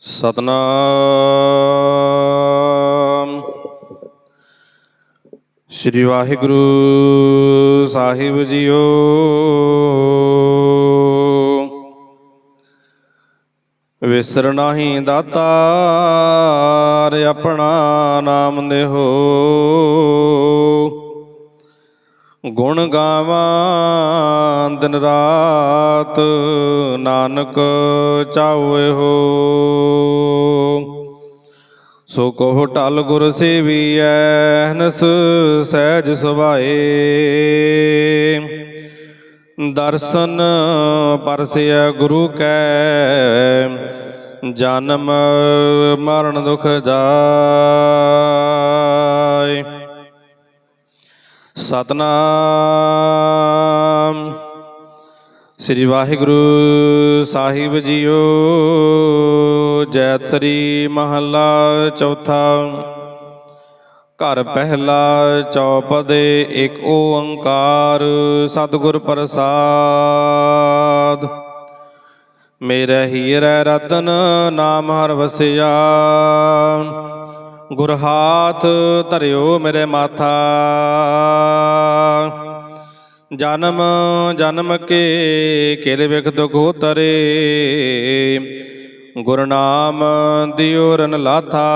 ਸਤਨਾਮ। ਸ੍ਰੀ ਵਾਹਿਗੁਰੂ ਸਾਹਿਬ ਜੀਓ। ਵਿਸਰ ਨਾਹੀ ਦਾਤਾਰ ਆਪਣਾ ਨਾਮ ਦੇਹੋ ਗੁਣ ਗਾਵਾਂ, ਦਿਨ ਰਾਤ ਨਾਨਕ ਚਾਵੇ ਹੋ ਸੋ ਕੋ ਟਲ ਗੁਰ ਸੇਵੀਐ ਹਨਸ ਸਹਿਜ ਸੁਭਾਏ। ਦਰਸ਼ਨ ਪਰਸਿਆ ਗੁਰੂ ਕੈ, ਜਨਮ ਮਰਨ ਦੁਖ ਜਾ। ਸਤਨਾਮ। ਸ੍ਰੀ ਵਾਹਿਗੁਰੂ ਸਾਹਿਬ ਜੀਓ ਜੈਤ ਸ੍ਰੀ ਮਹੱਲਾ ਚੌਥਾ। ਘਰ ਪਹਿਲਾ ਚੌਪਦੇ ਇੱਕ ਓੰਕਾਰ, ਸਤਿਗੁਰ ਪ੍ਰਸਾਦ। ਮੇਰੇ ਹੀਰੇ ਰਤਨ ਨਾਮ ਹਰ ਵਸਿਆ। ਗੁਰ ਹਾਥ ਧਰਿਓ ਮੇਰੇ ਮਾਥਾ। ਜਨਮ ਜਨਮ ਕੇ ਕਿਲ ਵਿਖ ਦੁਖ ਉਤਰੇ ਗੁਰ ਨਾਮ ਦਿਓ ਰਨ ਲਾਥਾ।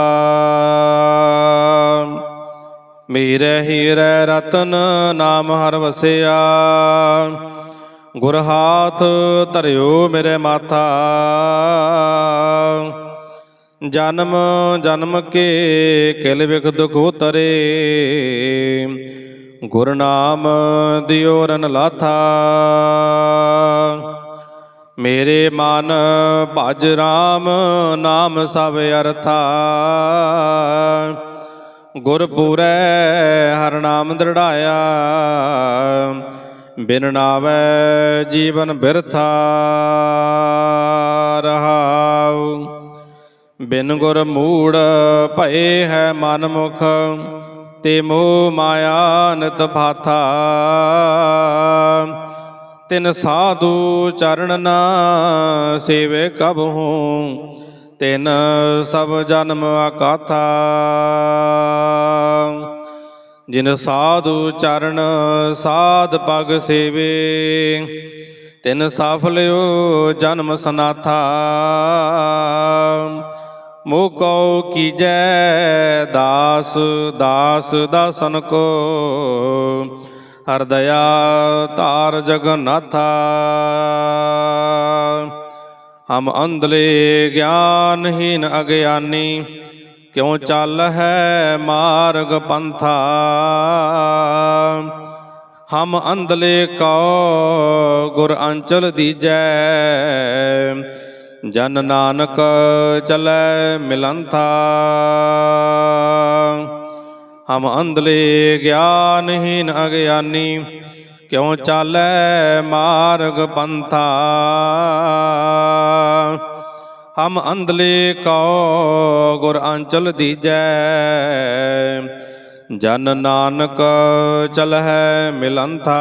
ਮੇਰੇ ਹੀਰੇ ਰਤਨ ਨਾਮ ਹਰ ਵਸਿਆ। ਗੁਰ ਹਾਥ ਧਰਿਓ ਮੇਰੇ ਮਾਥਾ। ਜਨਮ ਜਨਮ ਕੇ ਕਿਲ ਵਿਖ ਦੁਖ ਉਤਰੇ। ਗੁਰ ਨਾਮ ਦਿਓ ਰਨ ਲਾਥਾ। ਮੇਰੇ ਮਨ ਭਜ ਰਾਮ ਨਾਮ ਸਭ ਅਰਥਾ। ਗੁਰ ਪੂਰੈ ਹਰ ਨਾਮ ਦ੍ਰਿੜਾਇਆ। ਬਿਨ ਨਾਵੈ ਜੀਵਨ ਬਿਰਥਾ ਰਹਾਉ। ਬਿਨ ਗੁਰ ਮੂੜ ਭਏ ਹੈ ਮਨ ਮੁਖ, ਤੇ ਮੋਹ ਮਾਇਆ ਨਿਤ ਫਾਥਾ ਤਿਨ ਸਾਧੂ ਚਰਨ ਨਾ ਸੇਵੇ ਕਬਹੂ ਤਿਨ ਸਭ ਜਨਮ ਆਕਾਥਾ ਜਿਨ ਸਾਧੂ ਚਰਨ ਸਾਧ ਪਗ ਸੇਵੇ, ਤਿਨ ਸਫਲਿਓ ਜਨਮ ਸਨਾਥਾ। ਮੋਕਉ ਕੀਜੈ ਦਾਸ ਦਾਸ ਦਾਸਨ ਕੋ। ਹਰਦਇਆ ਧਾਰ ਜਗਨਾਥਾ ਹਮ ਅੰਧਲੇ ਗਿਆਨਹੀਨ ਅਗਿਆਨੀ, ਕਿਉ ਚੱਲ ਹੈ ਮਾਰਗ ਪੰਥਾ। ਹਮ ਅੰਧਲੇ ਕੋ ਗੁਰ ਅੰਚਲ ਦੀਜੈ ਜਨ ਨਾਨਕ ਚਲੈ ਮਿਲੰਥਾ। ਹਮ ਅੰਧਲੇ ਗਿਆਨਹੀਨ ਅਗਿਆਨੀ, ਕਿਉ ਚਾਲੈ ਮਾਰਗ ਪੰਥਾ। ਹਮ ਅੰਧਲੇ ਕਉ ਗੁਰ ਅੰਚਲ ਦੀਜੈ, ਜਨ ਨਾਨਕ ਚਲਹਿ ਮਿਲੰਥਾ।